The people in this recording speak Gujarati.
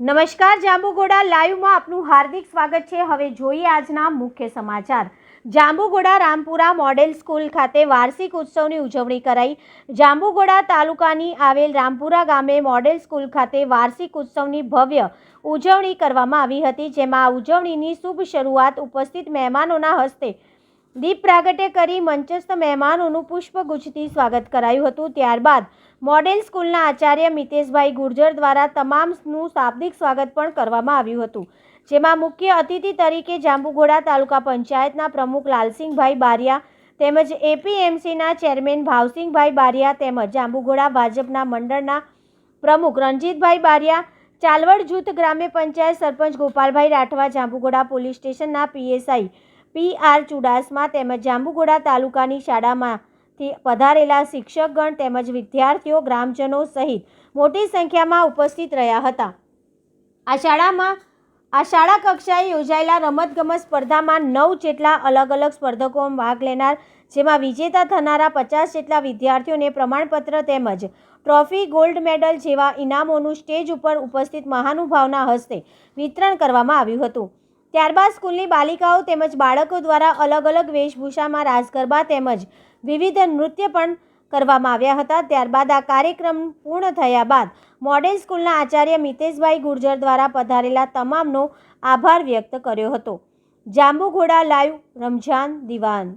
નમસ્કાર, જાંબુગોડા લાઈવમાં આપનું હાર્દિક સ્વાગત છે. હવે જોઈએ આજના મુખ્ય સમાચાર. જાંબુગોડા રામપુરા મોડેલ સ્કૂલ ખાતે વાર્ષિક ઉત્સવની ઉજવણી કરાઈ. જાંબુગોડા તાલુકાની આવેલ રામપુરા ગામે મોડેલ સ્કૂલ ખાતે વાર્ષિક ઉત્સવની ભવ્ય ઉજવણી કરવામાં આવી હતી, જેમાં ઉજવણીની શુભ શરૂઆત ઉપસ્થિત મહેમાનોના હસ્તે દીપ પ્રાગટ્ય કરી મંચસ્થ મહેમાનોનું પુષ્પગુચ્છથી સ્વાગત કરાયું હતું. ત્યારબાદ મોડેલ સ્કૂલના આચાર્ય મિતેશભાઈ ગુર્જર દ્વારા તમામનું શાબ્દિક સ્વાગત પણ કરવામાં આવ્યું હતું. જેમાં મુખ્ય અતિથિ તરીકે જાંબુઘોડા તાલુકા પંચાયતના પ્રમુખ લાલસિંહભાઈ બારિયા તેમજ એપીએમસીના ચેરમેન ભાવસિંહભાઈ બારિયા તેમજ જાંબુઘોડા ભાજપના મંડળના પ્રમુખ રણજીતભાઈ બારિયા, ચાલવડ જૂથ ગ્રામ્ય પંચાયત સરપંચ ગોપાલભાઈ રાઠવા, જાંબુઘોડા પોલીસ સ્ટેશનના પીએસઆઈ પી આર ચુડાસમા તેમજ જાંબુઘોડા તાલુકાની શાળામાંથી પધારેલા શિક્ષકગણ તેમજ વિદ્યાર્થીઓ ગ્રામજનો સહિત મોટી સંખ્યામાં ઉપસ્થિત રહ્યા હતા. આ શાળામાં, આ શાળા કક્ષાએ યોજાયેલા રમતગમત સ્પર્ધામાં નવ જેટલા અલગ અલગ સ્પર્ધકોમાં ભાગ લેનાર, જેમાં વિજેતા થનારા પચાસ જેટલા વિદ્યાર્થીઓને પ્રમાણપત્ર તેમજ ટ્રોફી, ગોલ્ડ મેડલ જેવા ઇનામોનું સ્ટેજ ઉપર ઉપસ્થિત મહાનુભાવના હસ્તે વિતરણ કરવામાં આવ્યું હતું. ત્યારબાદ સ્કૂલની બાલિકાઓ તેમજ બાળકો દ્વારા અલગ અલગ વેશભૂષામાં રાસગરબા તેમજ વિવિધ નૃત્ય પણ કરવામાં આવ્યા હતા. ત્યારબાદ આ કાર્યક્રમ પૂર્ણ થયા બાદ મોડેલ સ્કૂલના આચાર્ય મિતેશભાઈ ગુર્જર દ્વારા પધારેલા તમામનો આભાર વ્યક્ત કર્યો હતો. જાંબુઘોડા લાઈવ, રમઝાન, દિવાન